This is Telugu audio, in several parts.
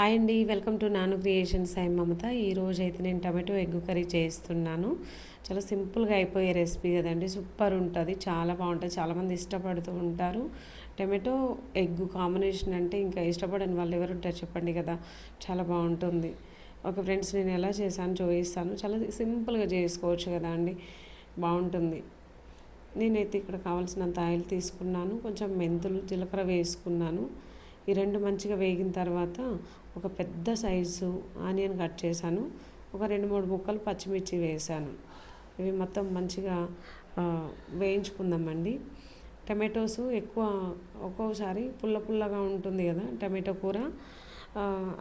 హాయ్ అండి welcome to Nanu creations I Mamata. ఈరోజు అయితే నేను టమాటో ఎగ్ కర్రీ చేస్తున్నాను. చాలా సింపుల్గా అయిపోయే రెసిపీ కదండి సూపర్ ఉంటుంది చాలా బాగుంటుంది చాలామంది ఇష్టపడుతూ ఉంటారు. టమాటో ఎగ్ కాంబినేషన్ అంటే ఇంకా ఇష్టపడని వాళ్ళు ఎవరు ఉంటారు చెప్పండి కదా చాలా బాగుంటుంది. ఓకే ఫ్రెండ్స్ నేను ఎలా చేశాను చూపిస్తాను. చాలా సింపుల్గా చేసుకోవచ్చు కదా అండి బాగుంటుంది. నేనైతే ఇక్కడ కావాల్సినంత ఆయిల్ తీసుకున్నాను కొంచెం మెంతులు జీలకర్ర వేసుకున్నాను. ఈ రెండు మంచిగా వేగిన తర్వాత ఒక పెద్ద సైజు ఆనియన్ కట్ చేశాను. ఒక రెండు మూడు ముక్కలు పచ్చిమిర్చి వేసాను ఇవి మొత్తం మంచిగా వేయించుకుందామండి. టమాటోస్ ఎక్కువ ఒక్కోసారి పుల్ల పుల్లగా ఉంటుంది కదా టమాటో కూర.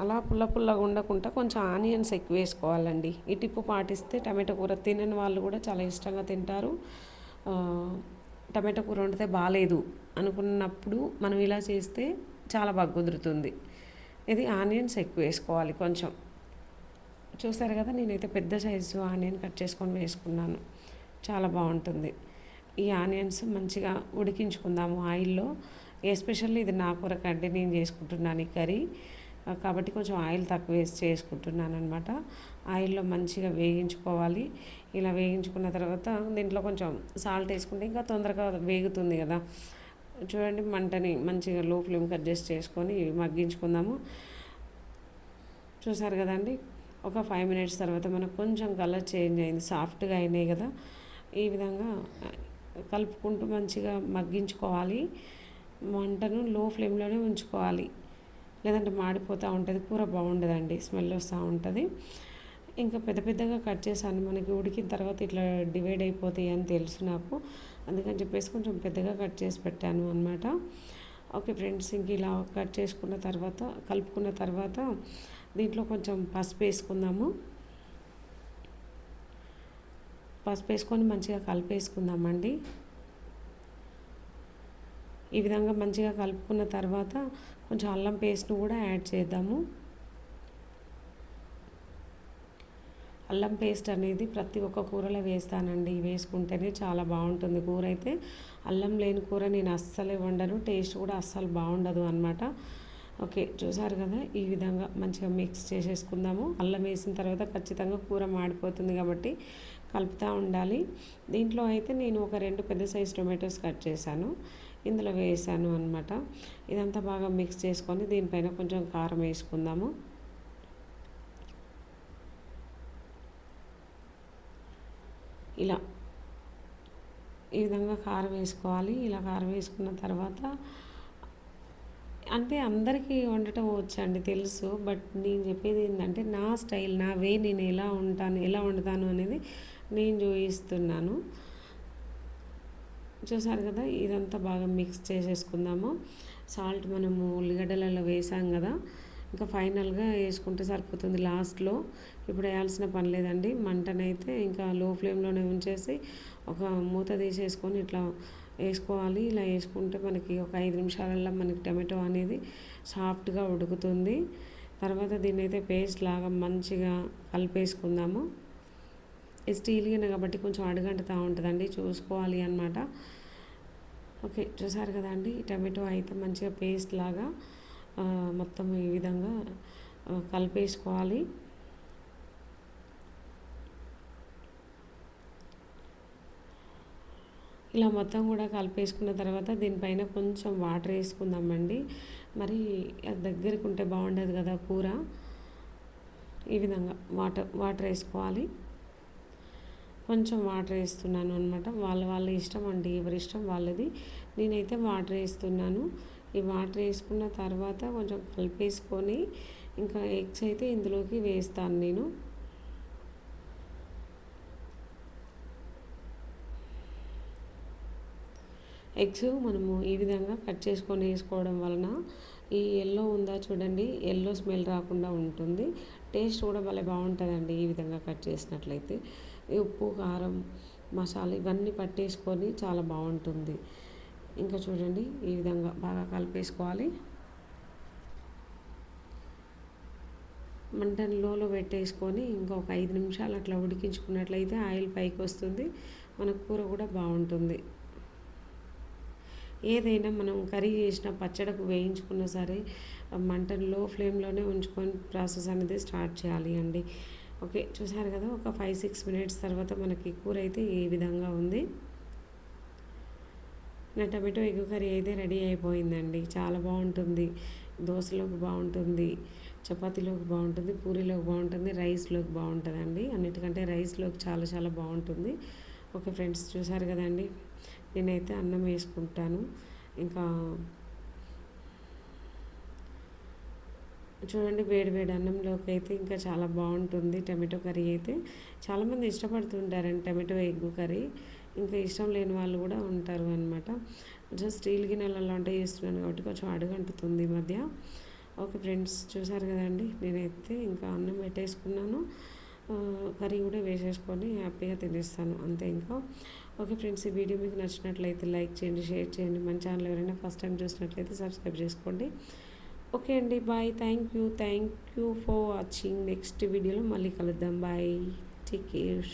అలా పుల్ల పుల్లగా ఉండకుండా కొంచెం ఆనియన్స్ ఎక్కువ వేసుకోవాలండి. ఈ టిప్పు పాటిస్తే టమాటో కూర తినని వాళ్ళు కూడా చాలా ఇష్టంగా తింటారు. టమాటో కూర వండితే బాగాలేదు అనుకున్నప్పుడు మనం ఇలా చేస్తే చాలా బాగా కుదురుతుంది. ఇది ఆనియన్స్ ఎక్కువ వేసుకోవాలి కొంచెం. చూసారు కదా నేనైతే పెద్ద సైజు ఆనియన్ కట్ చేసుకొని వేసుకున్నాను. చాలా బాగుంటుంది. ఈ ఆనియన్స్ మంచిగా ఉడికించుకుందాము ఆయిల్లో. ఎస్పెషల్లీ ఇది నా కూర కంటే నేను చేసుకుంటున్నాను ఈ కర్రీ. కాబట్టి కొంచెం ఆయిల్ తక్కువ వేసి చేసుకుంటున్నాను అనమాట ఆయిల్లో మంచిగా వేయించుకోవాలి. ఇలా వేయించుకున్న తర్వాత దీంట్లో కొంచెం సాల్ట్ వేసుకుంటే ఇంకా తొందరగా వేగుతుంది కదా. చూడండి మంటని మంచిగా లో ఫ్లేమ్కి అడ్జస్ట్ చేసుకొని మగ్గించుకుందాము. చూసారు కదండి? ఒక ఫైవ్ మినిట్స్ తర్వాత మనకు కొంచెం కలర్ చేంజ్ అయింది. సాఫ్ట్గా అయినాయి కదా. ఈ విధంగా కలుపుకుంటూ మంచిగా మగ్గించుకోవాలి. మంటను లో ఫ్లేమ్లోనే ఉంచుకోవాలి. లేదంటే మాడిపోతూ ఉంటుంది. కూర బాగుండదండి. స్మెల్ వస్తూ ఉంటుంది. ఇంకా పెద్ద పెద్దగా కట్ చేశాను. మనకి ఉడికిన తర్వాత ఇట్లా డివైడ్ అయిపోతాయి అని తెలుసు నాకు. అందుకని చెప్పేసి కొంచెం పెద్దగా కట్ చేసి పెట్టాను అనమాట ఓకే ఫ్రెండ్స్ ఇంక ఇలా కట్ చేసుకున్న తర్వాత కలుపుకున్న తర్వాత దీంట్లో కొంచెం పసుపు వేసుకుందాము. పసుపు వేసుకొని మంచిగా కలిపేసుకుందామండి. ఈ విధంగా మంచిగా కలుపుకున్న తర్వాత కొంచెం అల్లం పేస్ట్ను కూడా యాడ్ చేద్దాము. అల్లం పేస్ట్ అనేది ప్రతి ఒక్క కూరలో వేస్తానండి. వేసుకుంటేనే చాలా బాగుంటుంది కూర అయితే. అల్లం లేని కూర నేను అస్సలే వండను. టేస్ట్ కూడా అస్సలు బాగుండదు అనమాట ఓకే చూసారు కదా? ఈ విధంగా మంచిగా మిక్స్ చేసేసుకుందాము. అల్లం వేసిన తర్వాత ఖచ్చితంగా కూర మాడిపోతుంది కాబట్టి కలుపుతూ ఉండాలి. దీంట్లో అయితే నేను ఒక రెండు పెద్ద సైజ్ టొమాటోస్ కట్ చేశాను. ఇందులో వేసాను అనమాట ఇదంతా బాగా మిక్స్ చేసుకొని దీనిపైన కొంచెం కారం వేసుకుందాము. ఇలా ఈ విధంగా కారం వేసుకోవాలి. ఇలా కారం వేసుకున్న తర్వాత అంటే అందరికీ వండటం వచ్చండి తెలుసు. బట్ నేను చెప్పేది ఏంటంటే నా స్టైల్ నా వే నేను ఎలా ఉంటాను ఎలా వండుతాను అనేది నేను చూపిస్తున్నాను చూసారు కదా ఇదంతా బాగా మిక్స్ చేసేసుకుందాము. సాల్ట్ మనము ఉల్లిగడ్డలలో వేసాం కదా ఇంకా ఫైనల్గా వేసుకుంటే సరిపోతుంది లాస్ట్లో. ఇప్పుడు వేయాల్సిన పని లేదండి. మంటనైతే ఇంకా లో ఫ్లేమ్లోనే ఉంచేసి ఒక మూత తీసేసుకొని ఇట్లా వేసుకోవాలి. ఇలా వేసుకుంటే మనకి ఒక ఐదు నిమిషాలలో మనకి టమాటో అనేది సాఫ్ట్గా ఉడుకుతుంది. తర్వాత దీన్ని అయితే పేస్ట్ లాగా మంచిగా కలిపేసుకుందాము. స్టీల్ గిన్నె కాబట్టి కొంచెం అడుగంటుతూ ఉంటుందండి. చూసుకోవాలి అనమాట ఓకే చూసారు కదా అండి టమాటో అయితే మంచిగా పేస్ట్ లాగా మొత్తం ఈ విధంగా కలిపేసుకోవాలి. ఇలా మొత్తం కూడా కలిపేసుకున్న తర్వాత దీనిపైన కొంచెం వాటర్ వేసుకుందామండి. మరి అది దగ్గరికి ఉంటే బాగుండదు కదా కూర. ఈ విధంగా వాటర్ వాటర్ వేసుకోవాలి. కొంచెం వాటర్ వేస్తున్నాను అనమాట వాళ్ళ వాళ్ళ ఇష్టం అండి ఎవరి ఇష్టం వాళ్ళది. నేనైతే వాటర్ వేస్తున్నాను. ఈ వాటర్ వేసుకున్న తర్వాత కొంచెం కలిపేసుకొని ఇంకా ఎగ్స్ అయితే ఇందులోకి వేస్తాను నేను. ఎగ్స్ మనము ఈ విధంగా కట్ చేసుకొని వేసుకోవడం వలన ఈ ఎల్లో ఉందా చూడండి ఎల్లో స్మెల్ రాకుండా ఉంటుంది. టేస్ట్ కూడా భలే బాగుంటుందండి ఈ విధంగా కట్ చేసినట్లయితే. ఉప్పు కారం మసాలా ఇవన్నీ పట్టేసుకొని చాలా బాగుంటుంది. ఇంకా చూడండి ఈ విధంగా బాగా కలిపేసుకోవాలి. మంటను లోలో పెట్టేసుకొని ఇంకొక ఐదు నిమిషాలు అట్లా ఉడికించుకున్నట్లయితే ఆయిల్ పైకి వస్తుంది. మన కూర కూడా బాగుంటుంది. ఏదైనా మనం కర్రీ చేసిన పచ్చడకు వేయించుకున్నా సరే మంటను లో ఫ్లేమ్లోనే ఉంచుకొని ప్రాసెస్ అనేది స్టార్ట్ చేయాలి అండి. ఓకే చూసారు కదా ఒక ఫైవ్ సిక్స్ మినిట్స్ తర్వాత మనకి కూర అయితే ఈ విధంగా ఉంది. నా టమాటో ఎగ్ కర్రీ అయితే రెడీ అయిపోయిందండి. చాలా బాగుంటుంది. దోశలోకి బాగుంటుంది. చపాతీలోకి బాగుంటుంది. పూరీలోకి బాగుంటుంది. రైస్లోకి బాగుంటుందండి. అన్నిటికంటే రైస్లోకి చాలా చాలా బాగుంటుంది. ఓకే ఫ్రెండ్స్ చూసారు కదండి. నేనైతే అన్నం వేసుకుంటాను. ఇంకా చూడండి వేడి వేడి అన్నంలోకి అయితే ఇంకా చాలా బాగుంటుంది టమాటో కర్రీ అయితే. చాలామంది ఇష్టపడుతుంటారండి టమాటో ఎగ్ కర్రీ. ఇంకా ఇష్టం లేని వాళ్ళు కూడా ఉంటారు అనమాట జస్ట్ స్టీల్ గిన్నెలలో వంట చేస్తున్నాను కాబట్టి కొంచెం అడుగంటుతుంది ఈ మధ్య. ఓకే ఫ్రెండ్స్ చూసారు కదండి? నేనైతే ఇంకా అన్నం పెట్టేసుకున్నాను. కర్రీ కూడా వేసేసుకొని హ్యాపీగా తినేస్తాను. అంతే ఇంకా. ఓకే ఫ్రెండ్స్ ఈ వీడియో మీకు నచ్చినట్లయితే లైక్ చేయండి షేర్ చేయండి. మన ఛానల్ ఎవరైనా ఫస్ట్ టైం చూసినట్లయితే సబ్స్క్రైబ్ చేసుకోండి. ఓకే అండి bye. Thank you. Thank you for watching. Next వీడియోలో మళ్ళీ కలుద్దాం. బాయ్. Take care.